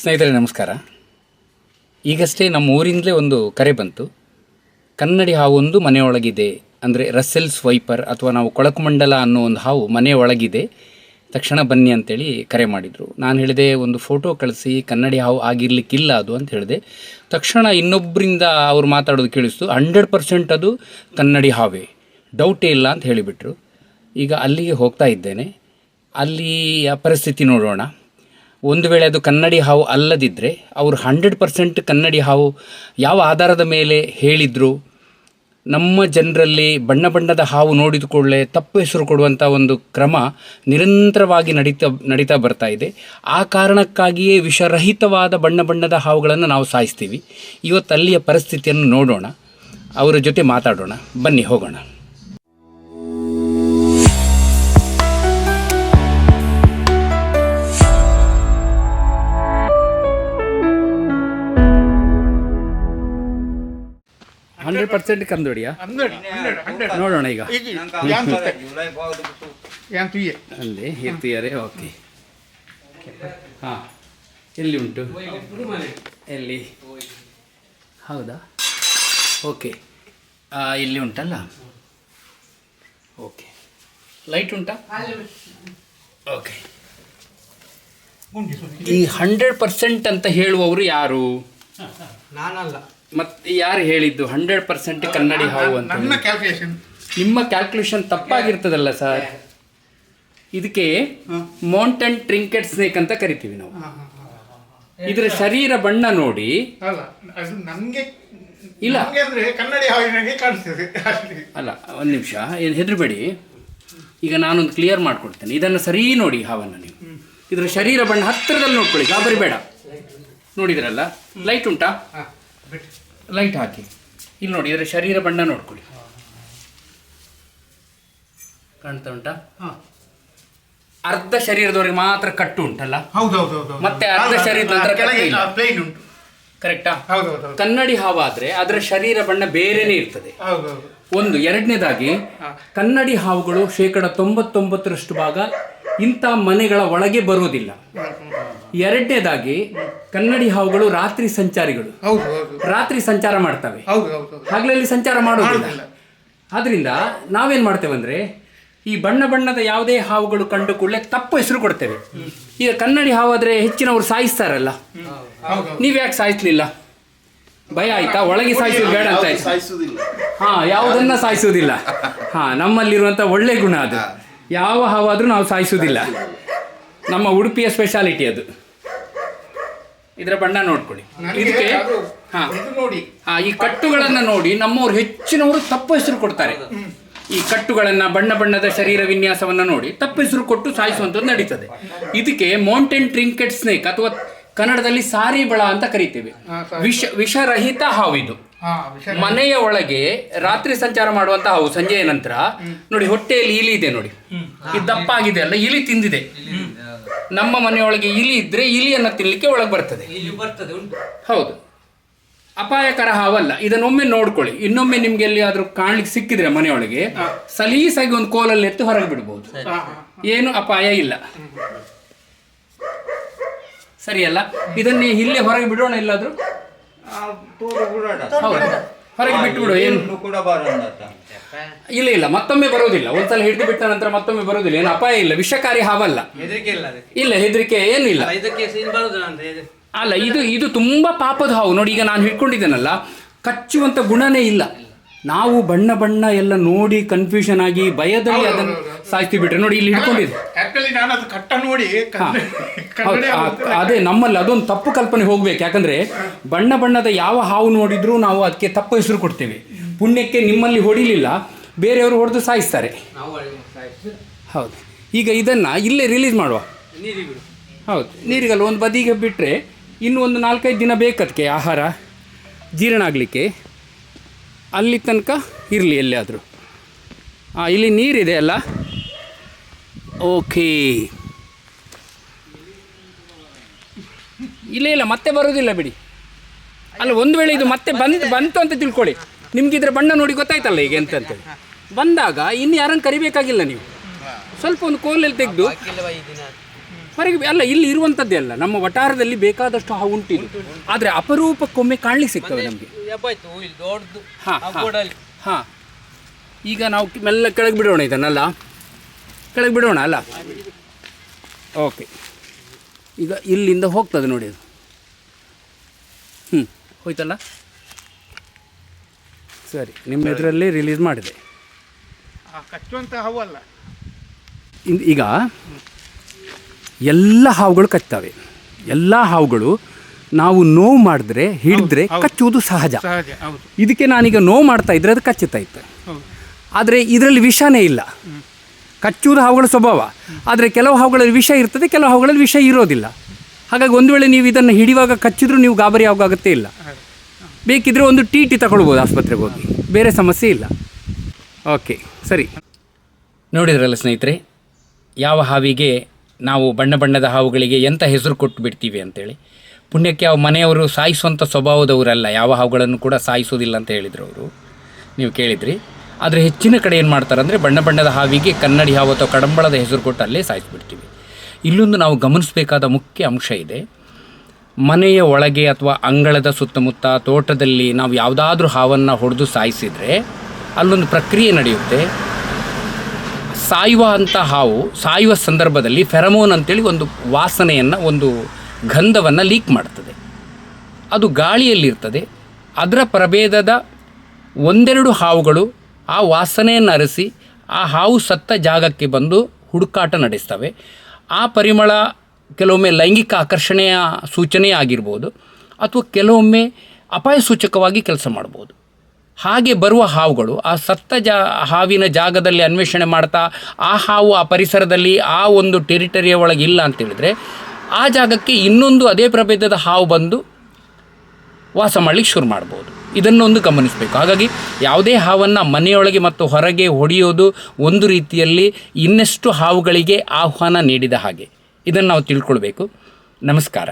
ಸ್ನೇಹಿತರೆ, ನಮಸ್ಕಾರ. ಈಗಷ್ಟೇ ನಮ್ಮ ಊರಿಂದಲೇ ಒಂದು ಕರೆ ಬಂತು. ಕನ್ನಡಿ ಹಾವು ಒಂದು ಮನೆಯೊಳಗಿದೆ ಅಂದರೆ ರಸ್ಸೆಲ್ಸ್ ವೈಪರ್ ಅಥವಾ ನಾವು ಕೊಳಕು ಮಂಡಲ ಅನ್ನೋ ಒಂದು ಹಾವು ಮನೆಯೊಳಗಿದೆ. ತಕ್ಷಣ ಬನ್ನಿ ಅಂತೇಳಿ ಕರೆ ಮಾಡಿದರು. ನಾನು ಹೇಳಿದೆ, ಒಂದು ಫೋಟೋ ಕಳಿಸಿ, ಕನ್ನಡಿ ಹಾವು ಆಗಿರಲಿಕ್ಕಿಲ್ಲ ಅದು ಅಂತ ಹೇಳಿದೆ. ತಕ್ಷಣ ಇನ್ನೊಬ್ಬರಿಂದ ಅವ್ರು ಮಾತಾಡೋದು ಕೇಳಿಸ್ತು, ಹಂಡ್ರೆಡ್ ಪರ್ಸೆಂಟ್ ಅದು ಕನ್ನಡಿ ಹಾವೇ. ಡೌಟೇ ಇಲ್ಲ ಅಂತ ಹೇಳಿಬಿಟ್ರು. ಈಗ ಅಲ್ಲಿಗೆ ಹೋಗ್ತಾ ಇದ್ದೇನೆ. ಅಲ್ಲಿಯ ಪರಿಸ್ಥಿತಿ ನೋಡೋಣ. ಒಂದು ವೇಳೆ ಅದು ಕನ್ನಡಿ ಹಾವು ಅಲ್ಲದಿದ್ದರೆ ಅವರು ಹಂಡ್ರೆಡ್ ಪರ್ಸೆಂಟ್ ಕನ್ನಡಿ ಹಾವು ಯಾವ ಆಧಾರದ ಮೇಲೆ ಹೇಳಿದರು, ನಮ್ಮ ಜನರಲ್ಲಿ ಬಣ್ಣ ಬಣ್ಣದ ಹಾವು ನೋಡಿದ ಕೂಡಲೇ ತಪ್ಪು ಹೆಸರು ಕೊಡುವಂಥ ಒಂದು ಕ್ರಮ ನಿರಂತರವಾಗಿ ನಡೀತಾ ನಡೀತಾ ಬರ್ತಾ ಇದೆ. ಆ ಕಾರಣಕ್ಕಾಗಿಯೇ ವಿಷರಹಿತವಾದ ಬಣ್ಣ ಬಣ್ಣದ ಹಾವುಗಳನ್ನು ನಾವು ಸಾಯಿಸ್ತೀವಿ. ಇವತ್ತು ಅಲ್ಲಿಯ ಪರಿಸ್ಥಿತಿಯನ್ನು ನೋಡೋಣ. ಅವರ ಜೊತೆ ಮಾತಾಡೋಣ. ಬನ್ನಿ ಹೋಗೋಣ. ಹಂಡ್ರೆಡ್ ಪರ್ಸೆಂಟ್ ಹಂಡ್ರೆಡ್ ನೋಡೋಣ ಈಗ. ಅಲ್ಲಿ ಇರ್ತೀಯಾರೆ ಓಕೆ ಹಾಂ ಎಲ್ಲಿ ಉಂಟು? ಎಲ್ಲಿ? ಹೌದಾ? ಓಕೆ ಇಲ್ಲಿ ಉಂಟಲ್ಲ? ಓಕೆ ಲೈಟ್ ಉಂಟಾ? ಓಕೆ ಈ ಹಂಡ್ರೆಡ್ ಪರ್ಸೆಂಟ್ ಅಂತ ಹೇಳುವವರು ಯಾರು? ನಾನಲ್ಲ. ಮತ್ತೆ ಯಾರು ಹೇಳಿದ್ದು? ಹಂಡ್ರೆಡ್ ಪರ್ಸೆಂಟ್ ಕನ್ನಡಿ ಹಾವು ಅಂತ. ನನ್ನ ಕ್ಯಾಲ್ಕುಲೇಷನ್ ನಿಮ್ಮ ಕ್ಯಾಲ್ಕುಲೇಷನ್ ತಪ್ಪಾಗಿರ್ತದಲ್ಲ ಸರ್? ಇದಕ್ಕೆ ಮೌಂಟನ್ ಟ್ರಿಂಕೆಟ್ ಸ್ನೇಕ್ ಅಂತ ಕರಿತೀವಿ ನಾವು. ಇದರ ಶರೀರ ಬಣ್ಣ ನೋಡಿ. ಅಲ್ಲ ಅದು ನನ್ಗೆ ಇಲ್ಲ. ಅಂದ್ರೆ ಕನ್ನಡಿ ಹಾವಿನಾಗೆ ಕಾಣಿಸ್ತದೆ. ಅಷ್ಟೇ. ಅಲ್ಲ ಒಂದು ನಿಮಿಷ. ಏನು ಹೆದರಬೇಡಿ. ಈಗ ನಾನೊಂದು ಕ್ಲಿಯರ್ ಮಾಡ್ಕೊಡ್ತೇನೆ. ಇದನ್ನು ಸರಿ ನೋಡಿ ಹಾವನ್ನು ನೀವು. ಇದರ ಶರೀರ ಬಣ್ಣ ಹತ್ತಿರದಲ್ಲಿ ನೋಡ್ಕೊಳ್ಳಿ. ಗಾಬರಿ ಬೇಡ. ನೋಡಿದ್ರಲ್ಲ? ಲೈಟ್ ಉಂಟಾ? ಹಾ. ಲೈಟ್ ಹಾಕಿ. ಇಲ್ಲಿ ನೋಡಿ ಇದರ ಶರೀರ ಬಣ್ಣ ನೋಡ್ಕೊಳ್ಳಿ. ಕಾಣ್ತಾ ಉಂಟಾ. ಅರ್ಧ ಶರೀರದವರೆಗೆ ಮಾತ್ರ ಕಟ್ಟು ಉಂಟಲ್ಲ. ಮತ್ತೆ ಅರ್ಧ ಶರೀರದ ನಂತರ ಉಂಟು. ಕರೆಕ್ಟಾ ಕನ್ನಡಿ ಹಾವಾದ್ರೆ ಅದರ ಶರೀರ ಬಣ್ಣ ಬೇರೆನೇ ಇರ್ತದೆ. ಒಂದು ಎರಡನೇದಾಗಿ ಕನ್ನಡಿ ಹಾವುಗಳು ಶೇಕಡ ತೊಂಬತ್ತೊಂಬತ್ತರಷ್ಟು ಭಾಗ ಇಂಥ ಮನೆಗಳ ಒಳಗೆ ಬರುವುದಿಲ್ಲ ಎರಡನೇದಾಗಿ ಕನ್ನಡಿ ಹಾವುಗಳು ರಾತ್ರಿ ಸಂಚಾರಿಗಳು. ಹೌದು ಹೌದು ರಾತ್ರಿ ಸಂಚಾರ ಮಾಡ್ತವೆ. ಹೌದು ಹೌದು ಹೌದು. ಹಗಲಲ್ಲಿ ಸಂಚಾರ ಮಾಡೋದಿಲ್ಲ. ಆದ್ರಿಂದ ನಾವೇನ್ ಮಾಡ್ತೇವೆ ಅಂದ್ರೆ ಈ ಬಣ್ಣ ಬಣ್ಣದ ಯಾವುದೇ ಹಾವುಗಳು ಕಂಡು ಕೂಡಲೇ ತಪ್ಪು ಹೆಸರು ಕೊಡ್ತೇವೆ. ಈಗ ಕನ್ನಡಿ ಹಾವು ಆದ್ರೆ ಹೆಚ್ಚಿನವರು ಸಾಯಿಸ್ತಾರಲ್ಲ. ಹೌದು ಹೌದು. ನೀವ್ ಯಾಕೆ ಸಾಯಿಸ್ಲಿಲ್ಲ? ಭಯ ಆಯ್ತಾ? ಒಳಗೆ ಸಾಯಿಸೋದು ಬೇಡ ಅಂತ ಆಯ್ತು. ಹಾ ಯಾವುದನ್ನ ಸಾಯಿಸುವುದಿಲ್ಲ. ಹಾ ನಮ್ಮಲ್ಲಿರುವಂತ ಒಳ್ಳೆ ಗುಣ ಅದು. ಯಾವ ಹಾವಾದರೂ ನಾವು ಸಾಯಿಸುವುದಿಲ್ಲ. ನಮ್ಮ ಉಡುಪಿಯ ಸ್ಪೆಷಾಲಿಟಿ ಅದು. ಇದರ ಬಣ್ಣ ನೋಡ್ಕೊಳ್ಳಿ. ಇದಕ್ಕೆ ಹಾಂ. ಹಾ ಈ ಕಟ್ಟುಗಳನ್ನು ನೋಡಿ ನಮ್ಮವ್ರು ಹೆಚ್ಚಿನವರು ತಪ್ಪು ಹೆಸರು ಕೊಡ್ತಾರೆ. ಈ ಕಟ್ಟುಗಳನ್ನು ಬಣ್ಣ ಬಣ್ಣದ ಶರೀರ ವಿನ್ಯಾಸವನ್ನು ನೋಡಿ ತಪ್ಪು ಹೆಸರು ಕೊಟ್ಟು ಸಾಯಿಸುವಂಥದ್ದು ನಡೀತದೆ. ಇದಕ್ಕೆ ಮೌಂಟೇನ್ ಟ್ರಿಂಕೆಟ್ ಸ್ನೇಕ್ ಅಥವಾ ಕನ್ನಡದಲ್ಲಿ ಸಾರಿ ಬಳ ಅಂತ ಕರಿತೇವೆ. ವಿಷ ವಿಷರಹಿತ ಹಾವು ವಿಷಯ ಮನೆಯ ಒಳಗೆ ರಾತ್ರಿ ಸಂಚಾರ ಮಾಡುವಂತ ಹಾವು ಸಂಜೆಯ ನಂತರ. ನೋಡಿ ಹೊಟ್ಟೆಯಲ್ಲಿ ಇಲಿ ಇದೆ ನೋಡಿ. ಈ ದಪ್ಪ ಆಗಿದೆ ಅಲ್ಲ ಇಲಿ ತಿಂದಿದೆ. ನಮ್ಮ ಮನೆಯೊಳಗೆ ಇಲಿ ಇದ್ರೆ ಇಲಿಯನ್ನ ತಿನ್ಲಿಕ್ಕೆ ಒಳಗೆ ಬರ್ತದೆ. ಇಲ್ಲಿ ಬರ್ತದೆ ಹೌದು. ಅಪಾಯಕರ ಹಾವಲ್ಲ ಇದನ್ನೊಮ್ಮೆ ನೋಡ್ಕೊಳ್ಳಿ. ಇನ್ನೊಮ್ಮೆ ನಿಮ್ಗೆ ಎಲ್ಲಿಯಾದ್ರೂ ಕಾಣ್ಲಿಕ್ಕೆ ಸಿಕ್ಕಿದ್ರೆ ಮನೆಯೊಳಗೆ ಸಲೀಸಾಗಿ ಒಂದು ಕೋಲಲ್ಲಿ ಎತ್ತು ಹೊರಗೆ ಬಿಡ್ಬೋದು. ಏನು ಅಪಾಯ ಇಲ್ಲ. ಸರಿಯಲ್ಲ? ಇದನ್ನೇ ಇಲ್ಲೇ ಹೊರಗೆ ಬಿಡೋಣ ಎಲ್ಲಾದ್ರೂ? ಹೌದು. ಹೊರಗೆ ಬಿಟ್ಟು ಬಿಡು ಏನು? ಕೂಡ ಇಲ್ಲ ಇಲ್ಲ ಮತ್ತೊಮ್ಮೆ ಬರೋದಿಲ್ಲ ಒಂದ್ಸಲ ಹಿಡಿದು ಬಿಟ್ಟ ನಂತರ ಮತ್ತೊಮ್ಮೆ ಬರೋದಿಲ್ಲ ಏನು ಅಪಾಯ ಇಲ್ಲ ವಿಷಕಾರಿ ಹಾವಲ್ಲ. ಹೆದರಿಕೆ ಇಲ್ಲ ಅದಕ್ಕೆ. ಇಲ್ಲ ಹೆದರಿಕೆ ಏನಿಲ್ಲ. ಇಲ್ಲ ಅಲ್ಲ, ಇದಕ್ಕೆ ಸೀನ್ ಬರುದಿಲ್ಲ ಅಂತ ಇದು. ಅಲ್ಲ ಇದು ಇದು ತುಂಬಾ ಪಾಪದ ಹಾವು. ನೋಡಿ ಈಗ ನಾನು ಹಿಡ್ಕೊಂಡಿದ್ದೇನಲ್ಲ ಕಚ್ಚುವಂತ ಗುಣನೇ ಇಲ್ಲ. ನಾವು ಬಣ್ಣ ಬಣ್ಣ ಎಲ್ಲ ನೋಡಿ ಕನ್ಫ್ಯೂಷನ್ ಆಗಿ ಭಯದಲ್ಲಿ ಅದನ್ನು ಸಾಯ್ತಿ ಬಿಟ್ರೆ ನೋಡಿ ಇಲ್ಲಿ ಹಿಡ್ಕೊಂಡಿದೆ ನಾನು ಅದು ಕಟ್ಟ ನೋಡಿ ಕನ್ನಡ ಹೌದು, ಆ- ಅದೇ ನಮ್ಮಲ್ಲಿ ಅದೊಂದು ತಪ್ಪು ಕಲ್ಪನೆ ಹೋಗ್ಬೇಕು. ಯಾಕಂದ್ರೆ ಬಣ್ಣ ಬಣ್ಣದ ಯಾವ ಹಾವು ನೋಡಿದ್ರೂ ನಾವು ಅದಕ್ಕೆ ತಪ್ಪು ಹೆಸರು ಕೊಡ್ತೇವೆ. ಪುಣ್ಯಕ್ಕೆ ನಿಮ್ಮಲ್ಲಿ ಹೊಡಿಲಿಲ್ಲ ಬೇರೆಯವರು ಹೊಡೆದು ಸಾಯಿಸ್ತಾರೆ. ನಾವು ಸಾಯಿಸಿ ಹೌದು. ಈಗ ಇದನ್ನ ಇಲ್ಲೇ ರಿಲೀಸ್ ಮಾಡುವ. ನೀರಿಗೆ ಬಿಡು. ಹೌದು. ನೀರಿಗಲ್ಲ ಒಂದು ಬದಿಗೆ ಬಿಟ್ಟರೆ ಇನ್ನೂ ಒಂದು ನಾಲ್ಕೈದು ದಿನ ಬೇಕದಕ್ಕೆ ಆಹಾರ ಜೀರ್ಣ ಆಗಲಿಕ್ಕೆ. ಅಲ್ಲಿ ತನಕ ಇರಲಿ ಎಲ್ಲಿಯಾದರೂ. ಹಾಂ ಇಲ್ಲಿ ನೀರಿದೆ ಅಲ್ಲ? ಓಕೆ. ಇಲ್ಲ ಇಲ್ಲ ಮತ್ತೆ ಬರೋದಿಲ್ಲ ಬಿಡಿ. ಅಲ್ಲ ಒಂದು ವೇಳೆ ಇದು ಮತ್ತೆ ಬಂದು ಬಂತು ಅಂತ ತಿಳ್ಕೊಳ್ಳಿ. ನಿಮ್ಗೆ ಇದ್ರ ಬಣ್ಣ ನೋಡಿ ಗೊತ್ತಾಯ್ತಲ್ಲ ಈಗ ಎಂತ ಅಂತೇಳಿ ಬಂದಾಗ ಇನ್ನು ಯಾರನ್ನು ಕರಿಬೇಕಾಗಿಲ್ಲ ನೀವು. ಸ್ವಲ್ಪ ಒಂದು ಕೋಲಲ್ಲಿ ತೆಗೆದು ಹೊರಗೆ ಅಲ್ಲ ಇಲ್ಲಿ ಇರುವಂಥದ್ದೇ ಅಲ್ಲ. ನಮ್ಮ ವಟಾರದಲ್ಲಿ ಬೇಕಾದಷ್ಟು ಹಾವು ಉಂಟು ಇಲ್ಲಿ ಆದರೆ ಅಪರೂಪಕ್ಕೊಮ್ಮೆ ಕಾಣಲಿ ಸಿಗ್ತವೆ ನಮಗೆ. ಹಾಂ ಹಾಂ. ಈಗ ನಾವು ಮೆಲ್ಲ ಕೆಳಗೆ ಬಿಡೋಣ ಇದನ್ನಲ್ಲ. ಕೆಳಗೆ ಬಿಡೋಣ ಅಲ್ಲ? ಓಕೆ ಈಗ ಇಲ್ಲಿಂದ ಹೋಗ್ತದೆ ನೋಡಿ ಅದು. ಹ್ಞೂ ಹೋಯ್ತಲ್ಲ? ಸರಿ ನಿಮ್ಮ ಇದರಲ್ಲಿ ರಿಲೀಸ್ ಮಾಡಿದೆ. ಈಗ ಎಲ್ಲ ಹಾವುಗಳು ಕಚ್ತವೆ. ಎಲ್ಲ ಹಾವುಗಳು ನಾವು ನೋವು ಮಾಡಿದ್ರೆ ಹಿಡಿದ್ರೆ. ಕಚ್ಚುವುದು ಸಹಜ. ಇದಕ್ಕೆ ನಾನೀಗ ನೋವು ಮಾಡ್ತಾ ಇದ್ರೆ ಅದು ಕಚ್ಚುತ್ತಾ ಇತ್ತು. ಆದರೆ ಇದರಲ್ಲಿ ವಿಷಾನೇ ಇಲ್ಲ. ಕಚ್ಚುವುದು ಹಾವುಗಳ ಸ್ವಭಾವ. ಆದರೆ ಕೆಲವು ಹಾವುಗಳಲ್ಲಿ ವಿಷ ಇರ್ತದೆ, ಕೆಲವು ಹಾವುಗಳಲ್ಲಿ ವಿಷ ಇರೋದಿಲ್ಲ. ಹಾಗಾಗಿ ಒಂದು ವೇಳೆ ನೀವು ಇದನ್ನು ಹಿಡಿಯುವಾಗ ಕಚ್ಚಿದ್ರೂ ನೀವು ಗಾಬರಿ ಆಗುತ್ತೆ ಇಲ್ಲ. ಬೇಕಿದ್ರೆ ಒಂದು ಟಿ ಟಿ ತಗೊಳ್ಬೋದು ಆಸ್ಪತ್ರೆಗೆ ಹೋಗಿ. ಬೇರೆ ಸಮಸ್ಯೆ ಇಲ್ಲ. ಓಕೆ, ಸರಿ. ನೋಡಿದ್ರಲ್ಲ ಸ್ನೇಹಿತರೆ, ಯಾವ ಹಾವಿಗೆ ನಾವು ಬಣ್ಣ ಬಣ್ಣದ ಹಾವುಗಳಿಗೆ ಎಂಥ ಹೆಸರು ಕೊಟ್ಟು ಬಿಡ್ತೀವಿ ಅಂತೇಳಿ. ಪುಣ್ಯಕ್ಕೆ ಅವು ಮನೆಯವರು ಸಾಯಿಸುವಂಥ ಸ್ವಭಾವದವರಲ್ಲ, ಯಾವ ಹಾವುಗಳನ್ನು ಕೂಡ ಸಾಯಿಸೋದಿಲ್ಲ ಅಂತ ಹೇಳಿದರು ಅವರು. ನೀವು ಕೇಳಿದ್ರಿ. ಆದರೆ ಹೆಚ್ಚಿನ ಕಡೆ ಏನು ಮಾಡ್ತಾರೆ ಅಂದರೆ ಬಣ್ಣ ಬಣ್ಣದ ಹಾವಿಗೆ ಕನ್ನಡಿ ಹಾವು ಅಥವಾ ಕಡಂಬಳದ ಹೆಸರು ಕೊಟ್ಟು ಅಲ್ಲೇ ಸಾಯಿಸಿಬಿಡ್ತೀವಿ. ಇಲ್ಲೊಂದು ನಾವು ಗಮನಿಸಬೇಕಾದ ಮುಖ್ಯ ಅಂಶ ಇದೆ. ಮನೆಯ ಒಳಗೆ ಅಥವಾ ಅಂಗಳದ ಸುತ್ತಮುತ್ತ ತೋಟದಲ್ಲಿ ನಾವು ಯಾವುದಾದ್ರೂ ಹಾವನ್ನು ಹೊಡೆದು ಸಾಯಿಸಿದರೆ ಅಲ್ಲೊಂದು ಪ್ರಕ್ರಿಯೆ ನಡೆಯುತ್ತೆ. ಸಾಯುವ ಅಂಥ ಹಾವು, ಸಾಯುವ ಸಂದರ್ಭದಲ್ಲಿ ಫೆರಮೋನ್ ಅಂತೇಳಿ ಒಂದು ವಾಸನೆಯನ್ನು, ಒಂದು ಗಂಧವನ್ನು ಲೀಕ್ ಮಾಡ್ತದೆ. ಅದು ಗಾಳಿಯಲ್ಲಿರ್ತದೆ. ಅದರ ಪ್ರಭೇದದ ಒಂದೆರಡು ಹಾವುಗಳು ಆ ವಾಸನೆಯನ್ನು ಅರಸಿ ಆ ಹಾವು ಸತ್ತ ಜಾಗಕ್ಕೆ ಬಂದು ಹುಡುಕಾಟ ನಡೆಸ್ತವೆ. ಆ ಪರಿಮಳ ಕೆಲವೊಮ್ಮೆ ಲೈಂಗಿಕ ಆಕರ್ಷಣೆಯ ಸೂಚನೆ ಆಗಿರ್ಬೋದು ಅಥವಾ ಕೆಲವೊಮ್ಮೆ ಅಪಾಯ ಸೂಚಕವಾಗಿ ಕೆಲಸ ಮಾಡ್ಬೋದು. ಹಾಗೆ ಬರುವ ಹಾವುಗಳು ಆ ಸತ್ತ ಜಾ, ಹಾವಿನ ಜಾಗದಲ್ಲಿ ಅನ್ವೇಷಣೆ ಮಾಡ್ತಾ ಆ ಹಾವು ಆ ಪರಿಸರದಲ್ಲಿ ಆ ಒಂದು ಟೆರಿಟರಿಯ ಒಳಗೆ ಇಲ್ಲ ಅಂತೇಳಿದರೆ ಆ ಜಾಗಕ್ಕೆ ಇನ್ನೊಂದು ಅದೇ ಪ್ರಭೇದದ ಹಾವು ಬಂದು ವಾಸ ಮಾಡಲಿಕ್ಕೆ ಶುರು ಮಾಡ್ಬೋದು. ಇದನ್ನೊಂದು ಗಮನಿಸಬೇಕು. ಹಾಗಾಗಿ ಯಾವುದೇ ಹಾವನ್ನು ಮನೆಯೊಳಗೆ ಮತ್ತು ಹೊರಗೆ ಹೊಡೆಯೋದು ಒಂದು ರೀತಿಯಲ್ಲಿ ಇನ್ನಷ್ಟು ಹಾವುಗಳಿಗೆ ಆಹ್ವಾನ ನೀಡಿದ ಹಾಗೆ. ಇದನ್ನು ನಾವು ತಿಳ್ಕೊಳ್ಬೇಕು. ನಮಸ್ಕಾರ.